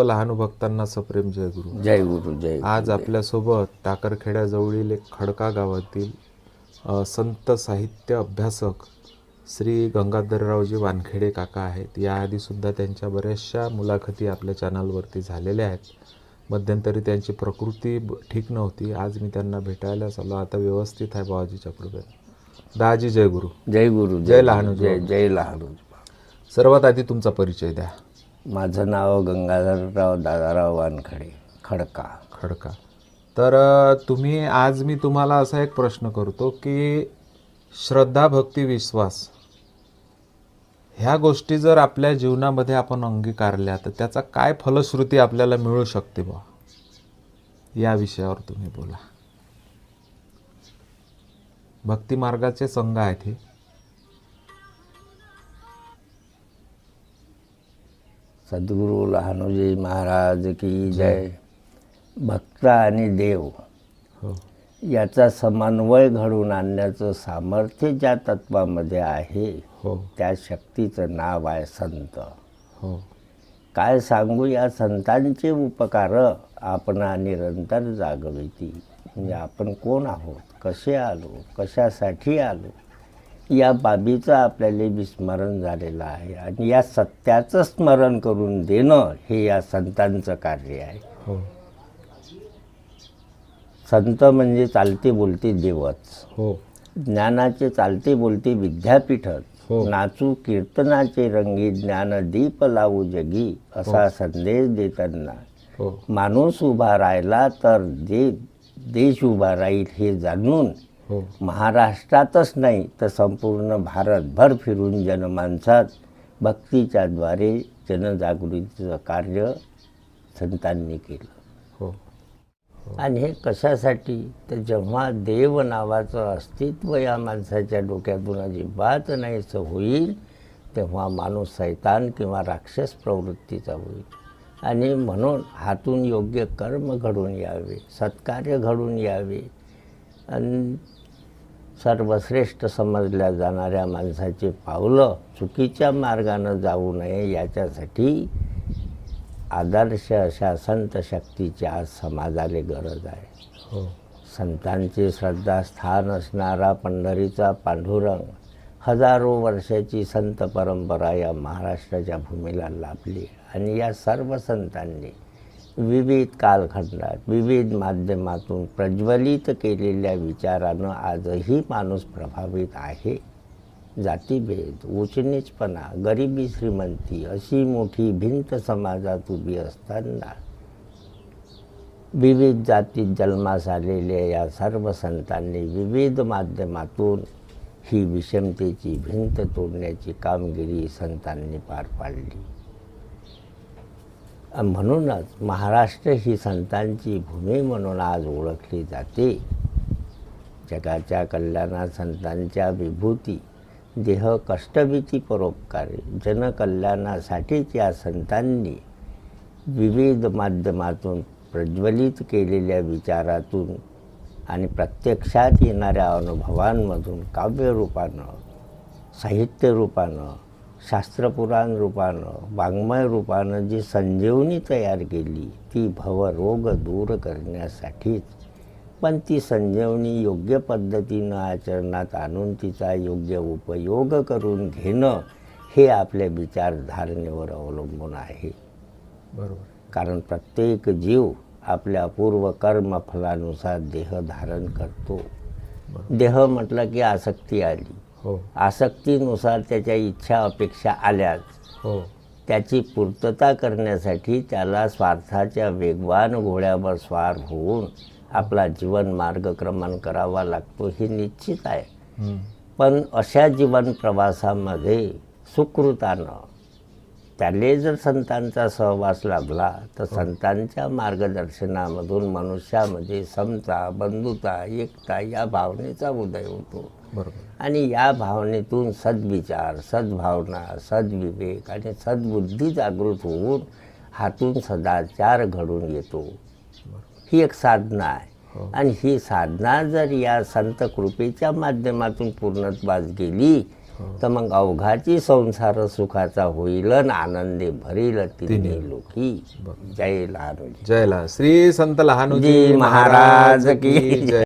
सर्व लहान भक्तांना सप्रेम जय गुरु. जय गुरु जय आज आपल्यासोबत टाकरखेड्याजवळील एक खडका गावातील अ, संत साहित्य अभ्यासक श्री गंगाधररावजी वानखेडे काका आहेत. याआधीसुद्धा त्यांच्या बऱ्याचशा मुलाखती आपल्या चॅनलवरती झालेल्या आहेत. मध्यंतरी त्यांची प्रकृती ब- ठीक नव्हती. आज मी त्यांना भेटायला आलो आता व्यवस्थित आहे बाबाजीच्या कृपेने. दाजी जय गुरु. जय गुरु जय लहानू जय जय लहानू सर्वात आधी तुमचा परिचय द्या. माझं नाव गंगाधरराव दादाराव वानखडे खडका. खडका. तर तुम्ही आज मी तुम्हाला असा एक प्रश्न करतो की श्रद्धा भक्ती विश्वास ह्या गोष्टी जर आपल्या जीवनामध्ये आपण अंगीकारल्या तर त्याचा काय फलश्रुती आपल्याला मिळू शकते बा या विषयावर तुम्ही बोला. भक्ती मार्गाचे संघ आहेत हे. सद्गुरू लहानोजी महाराज की जय. भक्त आणि देव हो. याचा समन्वय घडवून आणण्याचं सामर्थ्य ज्या तत्वामध्ये आहे हो. त्या शक्तीचं नाव आहे संत. हो. काय सांगू या संतांचे उपकार आपण निरंतर जागविती. म्हणजे आपण कोण आहोत? कसे आलो? कशासाठी आलो? या बाबीचं आपल्याला विस्मरण झालेलं आहे. आणि या सत्याचं स्मरण करून देणं हे या संतांचं कार्य आहे. हो. संत म्हणजे चालते बोलते देवच. हो. ज्ञानाचे चालते बोलते विद्यापीठच हो. नाचू कीर्तनाचे रंगी ज्ञानदीप लावू जगी असा संदेश देताना. हो. माणूस उभा राहिला तर दे देश उभा राहील हे जाणून हो. महाराष्ट्रातच नाही तर संपूर्ण भारतभर फिरून जनमानसात भक्तीच्या द्वारे जनजागृतीचं कार्य संतांनी केलं. हो. आणि हे कशासाठी? तर जेव्हा देव नावाचं अस्तित्व या माणसाच्या डोक्यातून अजिबात नाहीचं होईल तेव्हा माणूस सैतान किंवा राक्षस प्रवृत्तीचा होईल. आणि म्हणून हातून योग्य कर्म घडून यावे सत्कार्य घडून यावे. आणि सर्वश्रेष्ठ समजल्या जाणाऱ्या माणसाचे पावलं चुकीच्या मार्गानं जाऊ नये याच्यासाठी आदर्श अशा संत शक्तीची आज समाजाला गरज आहे. हो. संतांचे श्रद्धास्थान असणारा पंढरीचा पांडुरंग हजारो वर्षाची संत परंपरा या महाराष्ट्राच्या भूमीला लाभली आणि या सर्व संतांनी विविध कालखंडात विविध माध्यमातून प्रज्वलित केलेल्या विचारानं आजही माणूस प्रभावित आहे. जातीभेद उचनीचपणा गरिबी श्रीमंती अशी मोठी भिंत समाजात उभी असताना विविध जातीत जन्मास आलेल्या या सर्व संतांनी विविध माध्यमातून ही विषमतेची भिंत तोडण्याची कामगिरी संतांनी पार पाडली. म्हणूनच महाराष्ट्र ही संतांची भूमी म्हणून आज ओळखली जाते. जगाच्या कल्याणात संतांच्या विभूती देह कष्टभीती परोपकारी जनकल्याणासाठीच या संतांनी विविध माध्यमातून प्रज्वलित केलेल्या विचारातून आणि प्रत्यक्षात येणाऱ्या अनुभवांमधून काव्यरूपानं साहित्यरूपानं शास्त्रपुराण रूपानं वाङ्मय रूपानं जी संजीवनी तयार केली ती भवरोग दूर करण्यासाठीच. पण ती संजीवनी योग्य पद्धतीनं आचरणात आणून तिचा योग्य उपयोग करून घेणं हे आपल्या विचारधारणेवर अवलंबून आहे. बरोबर. कारण प्रत्येक जीव आपल्या पूर्व कर्मफलानुसार देह धारण करतो. देह म्हटलं की आसक्ती आली. हो. आसक्तीनुसार त्याच्या इच्छा अपेक्षा आल्याच. हो. त्याची पूर्तता करण्यासाठी त्याला स्वार्थाच्या वेगवान घोड्यावर स्वार होऊन आपला जीवन मार्गक्रमण करावा लागतो हे निश्चित आहे. पण अशा जीवन प्रवासामध्ये सुकृतानं त्याले जर संतांचा सहवास लाभला तर संतांच्या मार्गदर्शनामधून मनुष्यामध्ये समता बंधुता एकता या भावनेचा उदय होतो. बरोबर. आणि या भावनेतून सद्विचार सद्भावना सद्विवेक आणि सद्बुद्धी जागृत होऊन हातून सदाचार घडून येतो. ही एक साधना आहे. आणि ही साधना जर या संत कृपेच्या माध्यमातून पूर्णत्वास गेली तर मग अवघाची संसार सुखाचा होईल आनंदे भरील तिन्ही लोकी. जय लहानोजी जय ला श्री संत लहानोजी महाराज की जय.